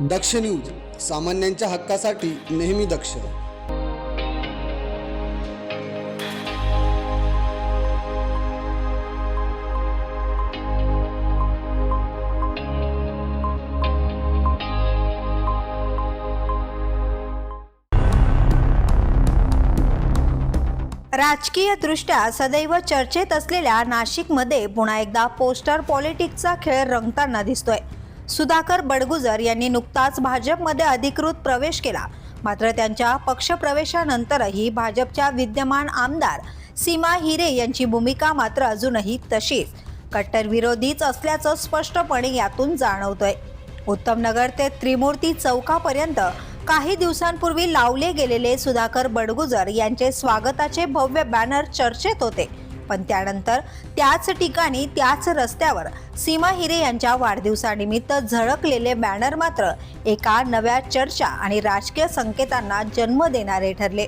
दक्ष news सामान्यांच्या हक्कासाठी नेहमी दक्ष. राजकीय दृष्ट्या सदैव चर्चेत असलेल्या नाशिकमध्ये पुन्हा एकदा पोस्टर पॉलिटिक्सचा खेळ रंगताना दिसतोय. सुधाकर बडगुजर यांनी नुकताच भाजपमध्ये अधिकृत प्रवेश केला. मात्र त्यांच्या पक्षप्रवेशानंतरही भाजपच्या विद्यमान आमदार सीमा हिरे यांची भूमिका मात्र अजूनही तशीच. कट्टर विरोधीच असल्याचं स्पष्टपणे यातून जाणवतोय. उत्तमनगर ते त्रिमूर्ती चौकापर्यंत काही दिवसांपूर्वी लावले गेलेले सुधाकर बडगुजर यांचे स्वागताचे भव्य बॅनर चर्चेत होते. पण त्यानंतर त्याच ठिकाणी त्याच रस्त्यावर सीमा हिरे यांच्या वाढदिवसानिमित्त झळकलेले बॅनर मात्र एका नव्या चर्चा आणि राजकीय संकेतांना जन्म देणारे ठरले.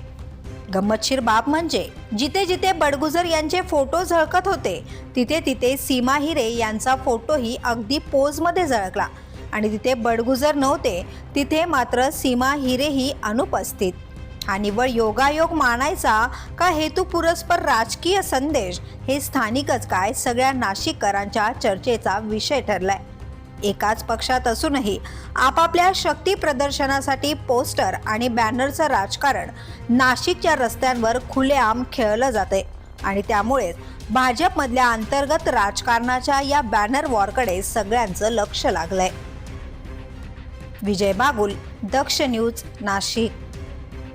गंमतशीर बाब म्हणजे जिथे जिथे बडगुजर यांचे फोटो झळकत होते तिथे तिथे सीमा हिरे यांचा फोटोही अगदी पोजमध्ये झळकला. आणि तिथे बडगुजर नव्हते तिथे मात्र सीमा हिरेही अनुपस्थित. हा निव्वळ योगायोग मानायचा का हेतू पुरस्पर राजकीय संदेश? हे स्थानिकच काय? सगळ्या नाशिककरांच्या चर्चेचा विषय ठरलाय. एकाच पक्षात असूनही आपापल्या शक्ती प्रदर्शनासाठी पोस्टर आणि बॅनरचं राजकारण नाशिकच्या रस्त्यांवर खुलेआम खेळलं जाते आणि त्यामुळेच भाजपमधल्या अंतर्गत राजकारणाच्या या बॅनर वॉरकडे सगळ्यांचं लक्ष लागलंय. विजय बागुल दक्ष न्यूज नाशिक.